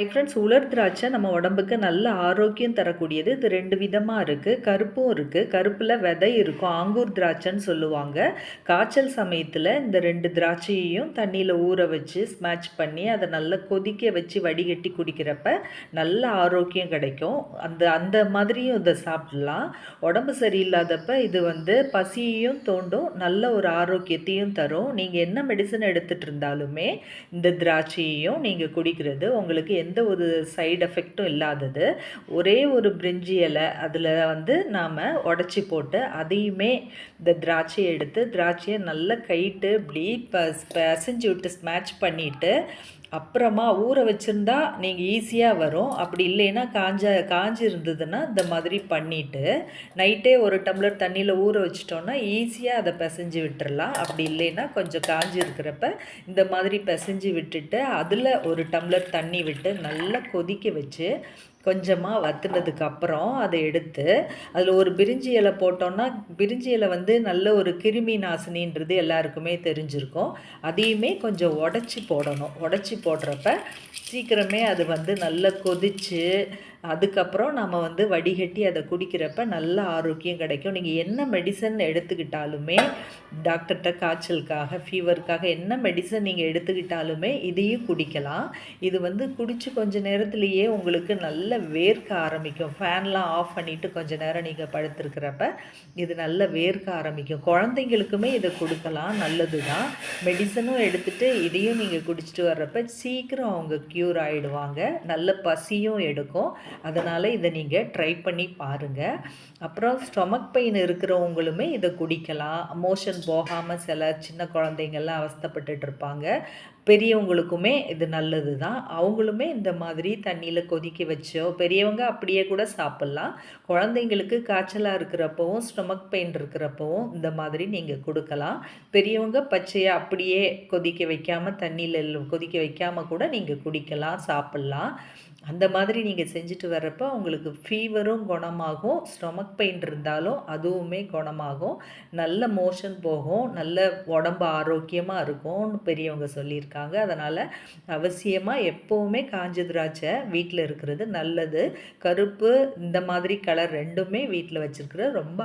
Hi friends உலர் திராட்சை நம்ம உடம்புக்கு நல்ல ஆரோக்கியம் தரக்கூடியது. இது ரெண்டு விதமாக இருக்குது கருப்பும் இருக்குது கருப்பில் விதை இருக்கும். ஆங்கூர் திராட்சைன்னு சொல்லுவாங்க. காய்ச்சல் சமயத்தில் இந்த ரெண்டு திராட்சையையும் தண்ணியில் ஊற வச்சு ஸ்மேட்ச் பண்ணி அதை நல்லா கொதிக்க வச்சு வடிகட்டி குடிக்கிறப்ப நல்ல ஆரோக்கியம் கிடைக்கும். அந்த அந்த மாதிரியும் இதை சாப்பிடலாம். உடம்பு சரியில்லாதப்ப இது வந்து பசியையும் தோண்டும் நல்ல ஒரு ஆரோக்கியத்தையும் தரும். நீங்கள் என்ன மெடிசன் எடுத்துகிட்டு இருந்தாலுமே இந்த திராட்சையையும் நீங்கள் குடிக்கிறது உங்களுக்கு எந்த எந்த ஒரு சைடு எஃபெக்டும் இல்லாதது. ஒரே ஒரு பிரிஞ்சி இலை அதில் வந்து நாம் உடச்சி போட்டு அதையுமே இந்த திராட்சையை எடுத்து திராட்சையை நல்லா கைட்டு இப்படி ப பசைஞ்சு விட்டு ஸ்மேட்ச் பண்ணிவிட்டு அப்புறமா ஊற வச்சுருந்தா நீங்கள் ஈஸியாக வரும். அப்படி இல்லைன்னா காஞ்ச காஞ்சி இருந்ததுன்னா இந்த மாதிரி பண்ணிவிட்டு நைட்டே ஒரு டம்ளர் தண்ணியில் ஊற வச்சிட்டோன்னா ஈஸியாக அதை பிசைஞ்சு விட்டுறலாம். அப்படி இல்லைன்னா கொஞ்சம் காஞ்சி இருக்கிறப்ப இந்த மாதிரி பிசைஞ்சு விட்டுட்டு அதில் ஒரு டம்ளர் தண்ணி விட்டு நல்லா கொதிக்க வச்சு கொஞ்சமாக வத்துனதுக்கு அப்புறம் அதை எடுத்து அதில் ஒரு பிரிஞ்சி இலை போட்டோன்னா பிரிஞ்சி இலை வந்து நல்ல ஒரு கிருமி நாசினின்றது எல்லாருக்குமே தெரிஞ்சிருக்கும். அதையுமே கொஞ்சம் உடச்சி போடணும். உடச்சி போடுறப்ப சீக்கிரமே அது வந்து நல்லா கொதித்து அதுக்கப்புறம் நம்ம வந்து வடிகட்டி அதை குடிக்கிறப்ப நல்ல ஆரோக்கியம் கிடைக்கும். நீங்கள் என்ன மெடிசன் எடுத்துக்கிட்டாலுமே டாக்டர்கிட்ட காய்ச்சலுக்காக ஃபீவருக்காக என்ன மெடிசன் நீங்கள் எடுத்துக்கிட்டாலுமே இதையும் குடிக்கலாம். இது வந்து குடித்து கொஞ்ச நேரத்துலேயே உங்களுக்கு நல்ல வேர்க்க ஆரம்பிக்கும். ஃபேன்லாம் ஆஃப் பண்ணிவிட்டு கொஞ்சம் நேரம் நீங்கள் படுத்துருக்கிறப்ப இது நல்ல வேர்க்க ஆரம்பிக்கும். குழந்தைங்களுக்குமே இதை கொடுக்கலாம். நல்லது தான் மெடிசனும் எடுத்துகிட்டு இதையும் நீங்கள் குடிச்சிட்டு வர்றப்ப சீக்கிரம் அவங்க க்யூர் ஆகிடுவாங்க நல்ல பசியும் எடுக்கும். அதனால் இதை நீங்கள் ட்ரை பண்ணி பாருங்கள் அப்புறம் ஸ்டொமக் பெயின் இருக்கிறவங்களுமே இதை குடிக்கலாம். மோஷன் போகாமல் சில சின்ன குழந்தைங்கள்லாம் அவஸ்தப்பட்டுட்டு இருப்பாங்க. பெரியவங்களுக்குமே இது நல்லது தான் அவங்களுமே இந்த மாதிரி தண்ணியில் கொதிக்க வச்சோ பெரியவங்க அப்படியே கூட சாப்பிட்லாம். குழந்தைங்களுக்கு காய்ச்சலாக இருக்கிறப்பவும் ஸ்டொமக் பெயின் இருக்கிறப்பவும் இந்த மாதிரி நீங்கள் கொடுக்கலாம். பெரியவங்க பச்சையாக அப்படியே கொதிக்க வைக்காமல் தண்ணியில் கொதிக்க வைக்காமல் கூட நீங்கள் குடிக்கலாம் சாப்பிட்லாம். அந்த மாதிரி நீங்கள் செஞ்சுட்டு வர்றப்போ உங்களுக்கு ஃபீவரும் குணமாகும். ஸ்டொமக் பெயின் இருந்தாலும் அதுவுமே குணமாகும். நல்ல மோஷன் போகும். நல்ல உடம்பு ஆரோக்கியமாக இருக்கும்னு பெரியவங்க சொல்லியிருக்காங்க. சொல்லியிருக்காங்க அதனால் அவசியமாக எப்போவுமே காஞ்ச திராட்சை வீட்டில் இருக்கிறது நல்லது. கருப்பு இந்த மாதிரி கலர் ரெண்டுமே வீட்டில் வச்சுருக்கிறது ரொம்ப